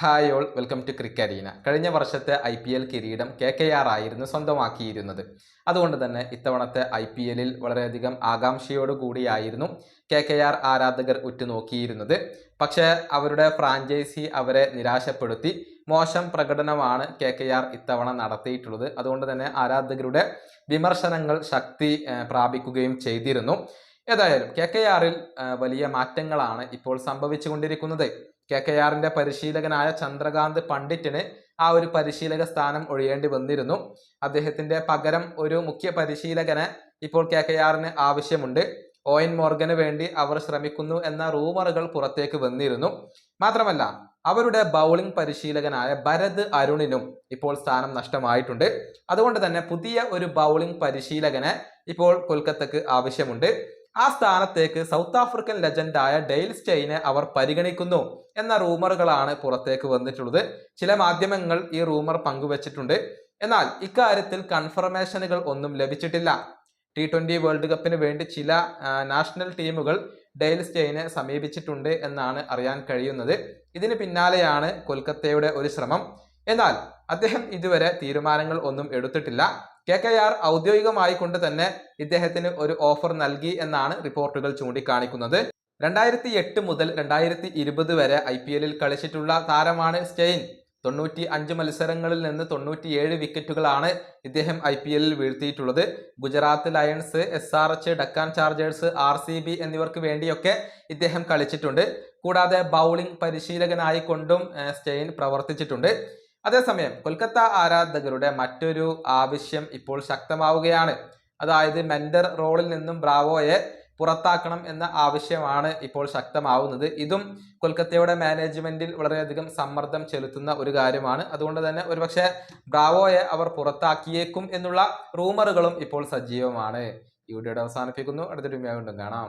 Hi all welcome to Crickarena കഴിഞ്ഞ വർഷത്തെ I P L കിരീടം കെ കെ ആർ ആയിരുന്നു സ്വന്തമാക്കിയിരുന്നത്. അതുകൊണ്ട് തന്നെ ഇത്തവണത്തെ ഐ പി എല്ലിൽ വളരെയധികം ആകാംക്ഷയോടു കൂടിയായിരുന്നു കെ കെ ആർ ആരാധകർ ഉറ്റുനോക്കിയിരുന്നത്. പക്ഷേ അവരുടെ ഫ്രാഞ്ചൈസി അവരെ നിരാശപ്പെടുത്തി. മോശം പ്രകടനമാണ് കെ കെ ആർ ഇത്തവണ നടത്തിയിട്ടുള്ളത്. അതുകൊണ്ട് തന്നെ ആരാധകരുടെ വിമർശനങ്ങൾ ശക്തി പ്രാപിക്കുകയും ചെയ്തിരുന്നു. ഏതായാലും കെ കെ ആറിൽ വലിയ മാറ്റങ്ങളാണ് ഇപ്പോൾ സംഭവിച്ചുകൊണ്ടിരിക്കുന്നത്. കെ കെ ആറിന്റെ പരിശീലകനായ ചന്ദ്രകാന്ത് പണ്ഡിറ്റിന് ആ ഒരു പരിശീലക സ്ഥാനം ഒഴിയേണ്ടി വന്നിരുന്നു. അദ്ദേഹത്തിന്റെ പകരം ഒരു മുഖ്യ പരിശീലകന് ഇപ്പോൾ കെ കെ ആറിന് ആവശ്യമുണ്ട് ഓയൻ മോർഗന് വേണ്ടി അവർ ശ്രമിക്കുന്നു എന്ന റൂമറുകൾ പുറത്തേക്ക് വന്നിരുന്നു. മാത്രമല്ല അവരുടെ ബൗളിംഗ് പരിശീലകനായ ഭരത് അരുണിനും ഇപ്പോൾ സ്ഥാനം നഷ്ടമായിട്ടുണ്ട്. അതുകൊണ്ട് തന്നെ പുതിയ ഒരു ബൗളിംഗ് പരിശീലകന് ഇപ്പോൾ കൊൽക്കത്തക്ക് ആവശ്യമുണ്ട്. ആ സ്ഥാനത്തേക്ക് സൗത്ത് ആഫ്രിക്കൻ ലെജൻഡായ ഡെയിൽ സ്റ്റെയിനെ അവർ പരിഗണിക്കുന്നു എന്ന റൂമറുകളാണ് പുറത്തേക്ക് വന്നിട്ടുള്ളത്. ചില മാധ്യമങ്ങൾ ഈ റൂമർ പങ്കുവച്ചിട്ടുണ്ട്. എന്നാൽ ഇക്കാര്യത്തിൽ കൺഫർമേഷനുകൾ ഒന്നും ലഭിച്ചിട്ടില്ല. ടി ട്വന്റി വേൾഡ് കപ്പിന് വേണ്ടി ചില നാഷണൽ ടീമുകൾ ഡെയിൽ സ്റ്റെയിനെ സമീപിച്ചിട്ടുണ്ട് എന്നാണ് അറിയാൻ കഴിയുന്നത്. ഇതിന് പിന്നാലെയാണ് കൊൽക്കത്തയുടെ ഒരു ശ്രമം. എന്നാൽ അദ്ദേഹം ഇതുവരെ തീരുമാനങ്ങൾ ഒന്നും എടുത്തിട്ടില്ല. കെ കെ ആർ ഔദ്യോഗികമായി കൊണ്ട് തന്നെ ഇദ്ദേഹത്തിന് ഒരു ഓഫർ നൽകി എന്നാണ് റിപ്പോർട്ടുകൾ ചൂണ്ടിക്കാണിക്കുന്നത്. രണ്ടായിരത്തി എട്ട് മുതൽ രണ്ടായിരത്തി ഇരുപത് വരെ ഐ പി എല്ലിൽ കളിച്ചിട്ടുള്ള താരമാണ് സ്റ്റെയിൻ. തൊണ്ണൂറ്റി അഞ്ച് മത്സരങ്ങളിൽ നിന്ന് തൊണ്ണൂറ്റിയേഴ് വിക്കറ്റുകളാണ് ഇദ്ദേഹം ഐ പി എല്ലിൽ വീഴ്ത്തിയിട്ടുള്ളത്. Gujarat Lions S R H Deccan Chargers R C B എന്നിവർക്ക് വേണ്ടിയൊക്കെ ഇദ്ദേഹം കളിച്ചിട്ടുണ്ട്. കൂടാതെ ബൗളിംഗ് പരിശീലകനായിക്കൊണ്ടും സ്റ്റെയിൻ പ്രവർത്തിച്ചിട്ടുണ്ട്. അതേസമയം കൊൽക്കത്ത ആരാധകരുടെ മറ്റൊരു ആവശ്യം ഇപ്പോൾ ശക്തമാവുകയാണ്. അതായത് മെന്റർ റോളിൽ നിന്നും ബ്രാവോയെ പുറത്താക്കണം എന്ന ആവശ്യമാണ് ഇപ്പോൾ ശക്തമാവുന്നത്. ഇതും കൊൽക്കത്തയുടെ മാനേജ്മെന്റിൽ വളരെയധികം സമ്മർദ്ദം ചെലുത്തുന്ന ഒരു കാര്യമാണ്. അതുകൊണ്ട് തന്നെ ഒരുപക്ഷെ ബ്രാവോയെ അവർ പുറത്താക്കിയേക്കും എന്നുള്ള റൂമറുകളും ഇപ്പോൾ സജീവമാണ്. ഈ വീഡിയോയുടെ അവസാനിപ്പിക്കുന്നു. അടുത്തൊരു വീണ്ടും കാണാം.